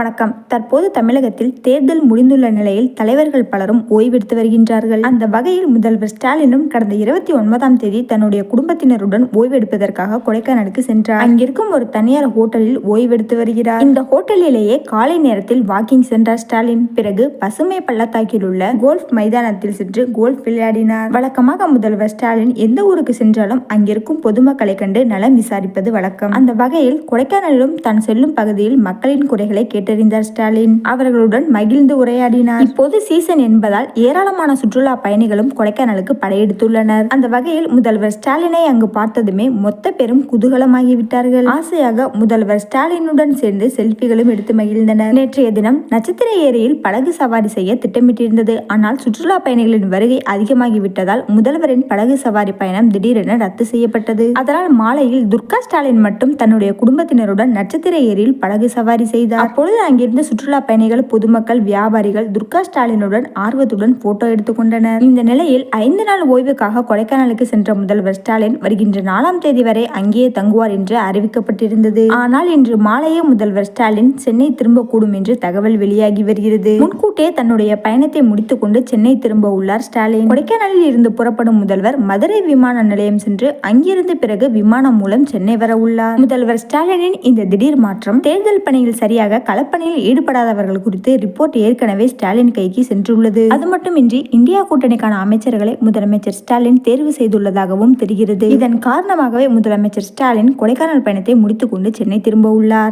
வணக்கம். தற்போது தமிழகத்தில் தேர்தல் முடிந்துள்ள நிலையில் தலைவர்கள் பலரும் ஓய்வெடுத்து வருகின்றார்கள். அந்த வகையில் முதல்வர் ஸ்டாலினும் கடந்த இருபத்தி ஒன்பதாம் தேதி தன்னுடைய குடும்பத்தினருடன் ஓய்வெடுப்பதற்காக கொடைக்கானலுக்கு சென்றார். அங்கிருக்கும் ஒரு தனியார் ஹோட்டலில் ஓய்வெடுத்து வருகிறார். இந்த ஹோட்டலிலேயே காலை நேரத்தில் வாக்கிங் சென்றார் ஸ்டாலின். பிறகு பசுமை பள்ளத்தாக்கில் உள்ள கோல்ஃப் மைதானத்தில் சென்று கோல்ஃப் விளையாடினார். வழக்கமாக முதல்வர் ஸ்டாலின் எந்த ஊருக்கு சென்றாலும் அங்கிருக்கும் பொதுமக்களை கண்டு நலம் விசாரிப்பது வழக்கம். அந்த வகையில் கொடைக்கானலிலும் தான் செல்லும் பகுதியில் மக்களின் குறைகளை கேட்டு கேட்டறிந்தார் ஸ்டாலின். அவர்களுடன் மகிழ்ந்து உரையாடினார். இப்போது சீசன் என்பதால் ஏராளமான சுற்றுலா பயணிகளும் கொடைக்கானலுக்கு படையெடுத்துள்ளனர். அந்த வகையில் முதல்வர் ஸ்டாலினை அங்கு பார்த்ததுமே மொத்த பெரும் குதூகலமாகிவிட்டார்கள். ஆசையாக முதல்வர் ஸ்டாலினுடன் சேர்ந்து செல்பிகளும் எடுத்து மகிழ்ந்தனர். நேற்றைய தினம் நட்சத்திர ஏரியில் படகு சவாரி செய்ய திட்டமிட்டிருந்தது. ஆனால் சுற்றுலா பயணிகளின் வருகை அதிகமாகிவிட்டதால் முதல்வரின் படகு சவாரி பயணம் திடீரென ரத்து செய்யப்பட்டது. அதனால் மாலையில் துர்கா ஸ்டாலின் மட்டும் தன்னுடைய குடும்பத்தினருடன் நட்சத்திர ஏரியில் படகு சவாரி செய்தார். அப்பொழுது அங்கிருந்த சுற்றுலா பயணிகள் பொதுமக்கள் வியாபாரிகள் துர்கா ஸ்டாலினுடன் ஆர்வத்துடன் போட்டோ எடுத்துக்கொண்டனர் இந்த நிலையில் ஐந்து நாள் ஓய்வுக்காக கொடைக்கானலுக்கு சென்ற முதல்வர் ஸ்டாலின் வருகின்ற நாலாம் தேதி வரை அங்கேயே தங்குவார் என்று அறிவிக்கப்பட்டிருந்தது. ஆனால் இன்று மாலையே முதல்வர் ஸ்டாலின் சென்னை திரும்பக்கூடும் என்று தகவல் வெளியாகி வருகிறது. முன்கூட்டியே தன்னுடைய பயணத்தை முடித்துக் கொண்டு சென்னை திரும்ப உள்ளார் ஸ்டாலின். கொடைக்கானலில் இருந்து புறப்படும் முதல்வர் மதுரை விமான நிலையம் சென்று அங்கிருந்து பிறகு விமானம் மூலம் சென்னை வர உள்ளார். முதல்வர் ஸ்டாலினின் இந்த திடீர் மாற்றம் தேர்தல் பணியில் சரியாக களப்பணியில் ஈடுபடாதவர்கள் குறித்து ரிப்போர்ட் ஏற்கனவே ஸ்டாலின் கைக்கு சென்றுள்ளது. அது மட்டுமின்றி இந்தியா கூட்டணிக்கான அமைச்சர்களை முதலமைச்சர் ஸ்டாலின் தேர்வு செய்துள்ளதாகவும் தெரிகிறது. இதன் காரணமாகவே முதலமைச்சர் ஸ்டாலின் கொடைக்கானல் பயணத்தை முடித்துக்கொண்டு சென்னை திரும்ப உள்ளார்.